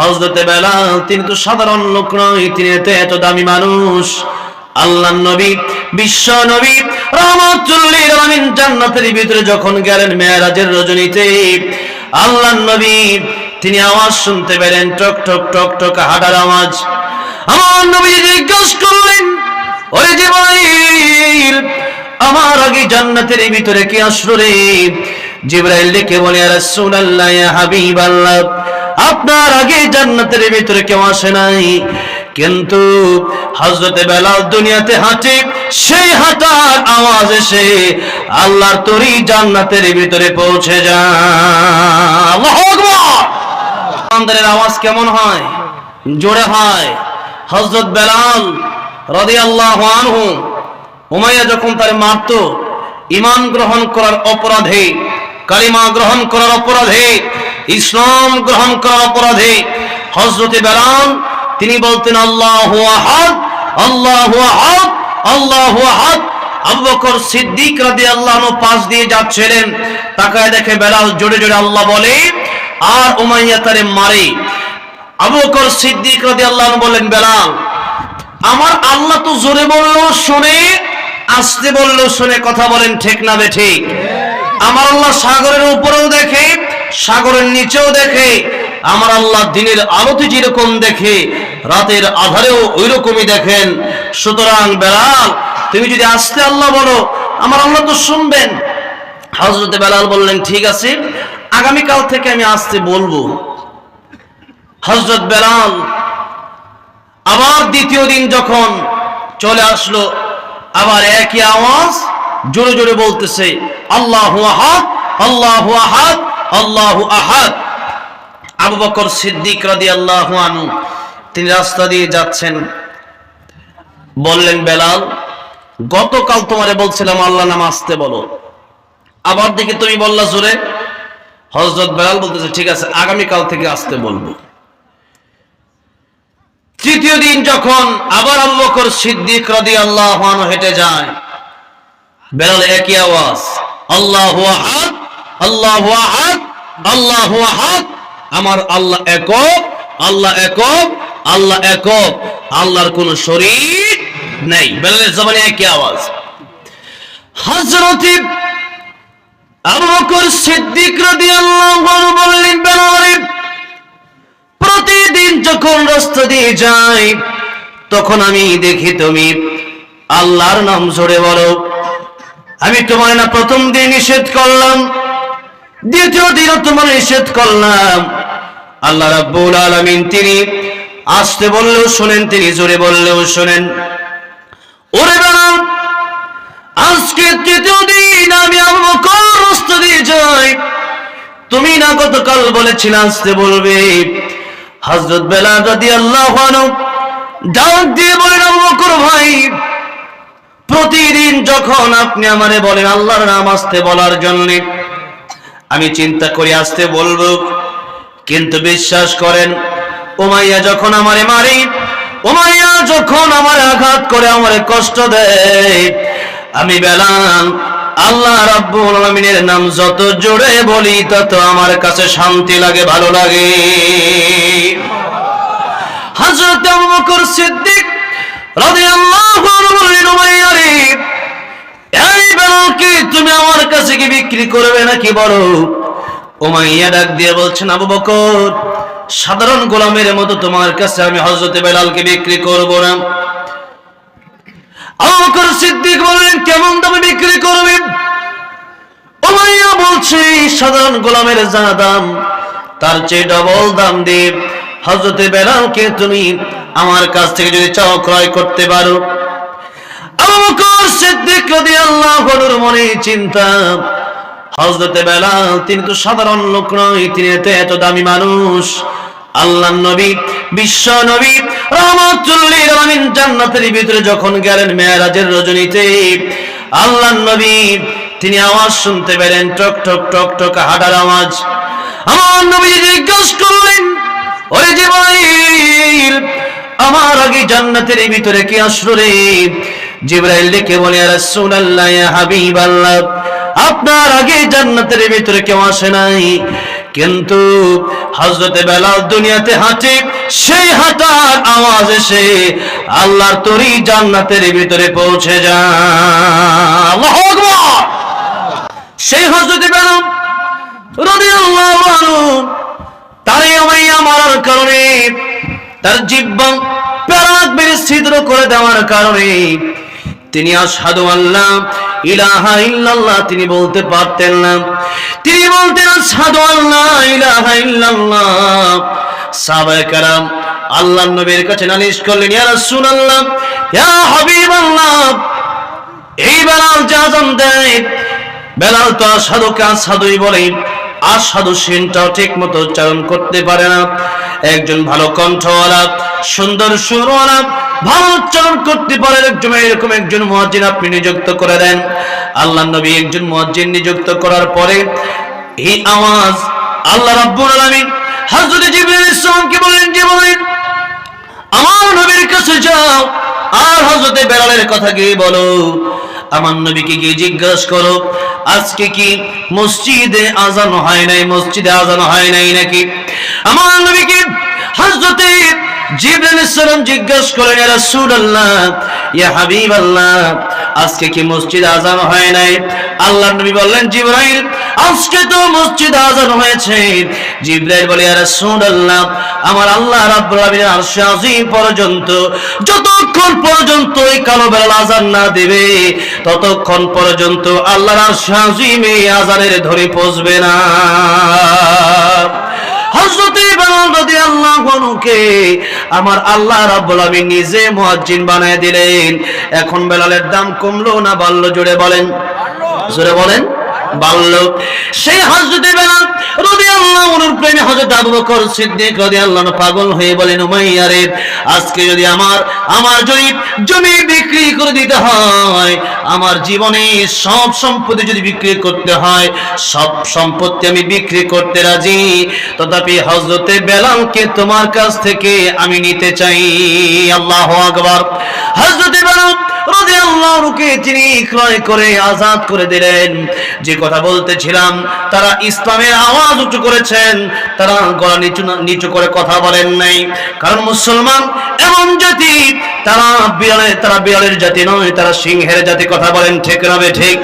হজরতে বেলাল, তিনি তো সাধারণ লোক নয়, তিনি তো এত দামি মানুষ। আল্লাহ নবী, বিশ্ব নবী জান্নাতের ভিতরে যখন গেলেন রজনীতে, আল্লাহ নবী, তিনি আওয়াজ শুনতে পেলেন, টক টক টক টক, হাঁটার আওয়াজ। আমার নবী জিজ্ঞেস করলেন, ওরে জিবরাইল, আমার আগে জান্নাতের ভিতরে কি আসলো রে? জিবরাইল ডেকে বলে রাসূলুল্লাহ, ইয়া আপনার আগে জান্নাতের ভিতরে কেউ আসে নাই। কিন্তু হজরতে বেলাল দুনিয়াতে হাঁটে, সেই হাঁটার আওয়াজ এসে আল্লাহর তরি জান্নাতের ভিতরে পৌঁছে আল্লাহু আওয়াজ কেমন হয়? জোরে হয়। হজরত বেলাল রাদিয়াল্লাহু আনহু, উমাইয়া যখন তার মারত ইমান গ্রহণ করার অপরাধে, কালিমা গ্রহণ করার অপরাধে ইসলাম গ্রহণ করার অপরাধে হজরতে বেলাল, তিনি বলতেন, আল্লাহ আহাদ আল্লাহ আহাদ আল্লাহ আহাদ। আবু বকর সিদ্দিক আনহু পাশ দিয়ে যাচ্ছিলেন। দেখে জোরে জোরে আল্লাহ বলে, আর উমাইয়া তারে মারে। আনহু বলেন আমার আল্লাহ তো জোরে বলল শুনে, আসতে বলল শুনে, কথা বলেন ঠিক না বে ঠিক। আমার আল্লাহ সাগরের উপরেও দেখে সাগরের নিচেও দেখে, আমার আল্লাহ দিনের আলোতে যেরকম দেখে, রাতের আধারেও ওই রকমই দেখেন। সুতরাং বেলাল, তুমি যদি আসতে আল্লাহ বলো, আমার আল্লাহ তো শুনবেন। হজরতে বেলাল বললেন, ঠিক আছে, আগামীকাল থেকে আমি আসতে বলব। হজরত বেলাল আবার দ্বিতীয় দিন যখন চলে আসলো, আবার একই আওয়াজ জোরে জোরে বলতেছে, আল্লাহ আল্লাহ আহাদ। আল্লাহ আহাদ। আবু বকর সিদ্দিক রাদি আল্লাহ তিনি রাস্তা দিয়ে যাচ্ছেন। বললেন, বেলাল, গতকাল তোমারে বলছিলাম, আল্লাহ নাম আসতে বলো। আবার দেখি তুমি বললা, জোরে। হজরত বেলাল বলতেছে, ঠিক আছে, আগামীকাল থেকে আসতে বলব। তৃতীয় দিন যখন আবার আবু বকর সিদ্দিক রাদিয়াল্লাহু আনহু হেঁটে যায়, বেলাল একই আওয়াজ, আল্লাহু আল্লাহু আহাদ আল্লাহু আমার আল্লাহ একক আল্লাহ একক আল্লাহ একক। আল্লাহর কোনো শরীক নেই। বেলালের জবানে একই আওয়াজ। বেলাল প্রতিদিন যখন রাস্তা দিয়ে যাই, তখন আমি দেখি তুমি আল্লাহর নাম জোরে বলো। আমি তোমার না প্রথম দিন নিষেধ করলাম দ্বিতীয় দিনও তোমার নিষেধ করলাম। আল্লাহ রাব্বুল আলামিন তিনি আসতে বললেও শোনেন, তিনি জোরে বললেও শোনেন। ওরে বেড়াম আজকে তৃতীয় দিন আমি রাস্তা দিয়ে যাই। তুমি না গতকাল বলেছিলে আসতে বলবে। হজরত বেলা রাদিয়াল্লাহু আনহু ডাক দিয়ে বলেন, আবু ভাই, প্রতিদিন যখন আপনি আমারে বলেন আল্লাহর নাম আসতে বলার জন্য আমি চিন্তা করি, আসতে বলব। কিন্তু বিশ্বাস করেন, উমাইয়া যখন আমারে মারি, উমাইয়া যখন আমার আঘাত করে, আমারে কষ্ট দেয়, আমি বেলাল, আল্লাহ রাব্বুল আলামিনের নাম যত জোরে বলি, তত আমার কাছে শান্তি লাগে, ভালো লাগে। হযরত আবু বকর সিদ্দিক রাদিয়াল্লাহু কাছে কি, বিক্রি করবে নাকি বলো উমাইয়া ডাক দিয়ে বলছেন, আবু বকর, সাধারণ গোলামের মতো তোমার কাছে আমি হযরতে বেলালকে বিক্রি করব না। আবু সিদ্দিক বললেন, কেমন দামে বিক্রি করবেন উমাইয়া বলছে, সাধারণ গোলামের যা দাম, তার চেয়ে ডবল দাম দিয়ে হজরতে বেলালকে তুমি আমার কাছ থেকে যদি চাও ক্রয় করতে পারো। সিদ্দিক মনে চিন্তা। তিনি তো সাধারণ লোক নয়, তিনি এত দামি মানুষ। আল্লাহ নবী, বিশ্ব নবী জান্নাতের ভিতরে যখন গেলেন মেয়েরাজের রজনীতে আল্লাহ নবী, তিনি আওয়াজ শুনতে পেলেন, টক টক টক টক, হাঁটার আওয়াজ। আমার নবী জিজ্ঞেস করলেন, ওরে জিবরাইল আমার আগে জান্নাতের ভিতরে কি আসলো রে? জিবরাইল ডেকে বলে রাসূলুল্লাহ, ইয়া হাবিবাল্লাহ, আপনার আগে জান্নাতের ভিতরে কেউ আসে নাই। কিন্তু হজরতে বেলাল দুনিয়াতে হাঁটে, সেই হাঁটার আওয়াজ এসে আল্লাহর তরি জান্নাতের ভিতরে পৌঁছে যায়। সেই হজরতে বেলাল তারে উমাইয়া মারার কারণে, তার জিব্বা প্যারাক বেড়ে ছিদ্র করে দেওয়ার কারণে তিনি আশহাদু আল্লাহ ইলাহা ইল্লাল্লাহ। তিনি বলতে পারতেন না। তিনি বলতেন, আশহাদু আল্লাহ ইলাহা ইল্লাল্লাহ। সাহাবায়ে কেরাম আল্লাহর নবীর কাছে নালিশ করলেন, ইয়া রাসূলুল্লাহ, ইয়া হাবিবাল্লাহ, এই বেলাল যে দেয়, বেলাল তো আসাদুকে আসাদুই বলে আসাদু সিনটাও ঠিক মতো উচ্চারণ করতে পারে না। একজন ভালো কণ্ঠওয়ালা সুন্দর সুরওয়ালা, ভালো উচ্চারণ করতে পারে একজন, এরকম একজন মুয়াজ্জিন আপনি নিযুক্ত করে দেন। আল্লাহ নবী একজন মুয়াজ্জিন নিযুক্ত করার পরে এই আওয়াজ আল্লাহ রাব্বুল আলামিন হযরত জিবরিল ইসলামকে বললেন যে বলেন আমার নবীর কাছে যাও, আর হজরতে বেলালের কথা গিয়ে বলো। আমার নবীকে গিয়ে জিজ্ঞাসা করো, আজকে কি মসজিদে আজান হয় নাই, মসজিদে আজান হয় নাই নাকি? আমার নবীকে হজরতে জিবরাইল সালাম জিজ্ঞাসা করেন রাসূলুল্লাহ, ইয়া হাবিবাল্লাহ, আজকে কি মসজিদ আজান হয় নাই? আল্লাহর নবী বললেন, জিবরাইল, আজকে তো মসজিদ আজান হয়েছে। জিবরাইল বলে, ইয়া রাসূলুল্লাহ, আমার আল্লাহ রাব্বুল আলামিনের আরশে আজিম পর্যন্ত, যতক্ষণ পর্যন্ত এই কালো বেলা আজান না দেবে, ততক্ষণ পর্যন্ত আল্লাহর আরশে আজিম আজানের ধরে পৌঁছবে না। হযরতে বেলাল রাদিয়াল্লাহু আনহুকে আমার আল্লাহ রাব্বুল আলামিন নিজে মুয়াজ্জিন বানায় দিলেন। এখন বেলালের দাম কমলো না বাড়লো? জোরে বলেন। জোরে বলেন। পাগল হয়ে বলেন আজকে যদি আমার আমার যদি জমি বিক্রি করে দিতে হয়, আমার জীবনে সব সম্পত্তি যদি বিক্রি করতে হয়, সব সম্পত্তি আমি বিক্রি করতে রাজি। তথাপি হযরতে বেলালকে তোমার কাছ থেকে আমি নিতে চাই। আল্লাহু আকবার। হযরতে বেলাল তিনি ক্রয় করে, আজাদ করে দিলেন। যে কথা বলতেছিলাম, তারা ইসলামের আওয়াজ উঁচু করেছেন, তারা গলা নিচু নিচু করে কথা বলেন নাই। কারণ মুসলমান এমন জাতি, তারা বিড়ালের তারা বিড়ালের জাতি নয়, তারা সিংহের জাতি, কথা বলেন ঠিক না ঠিক?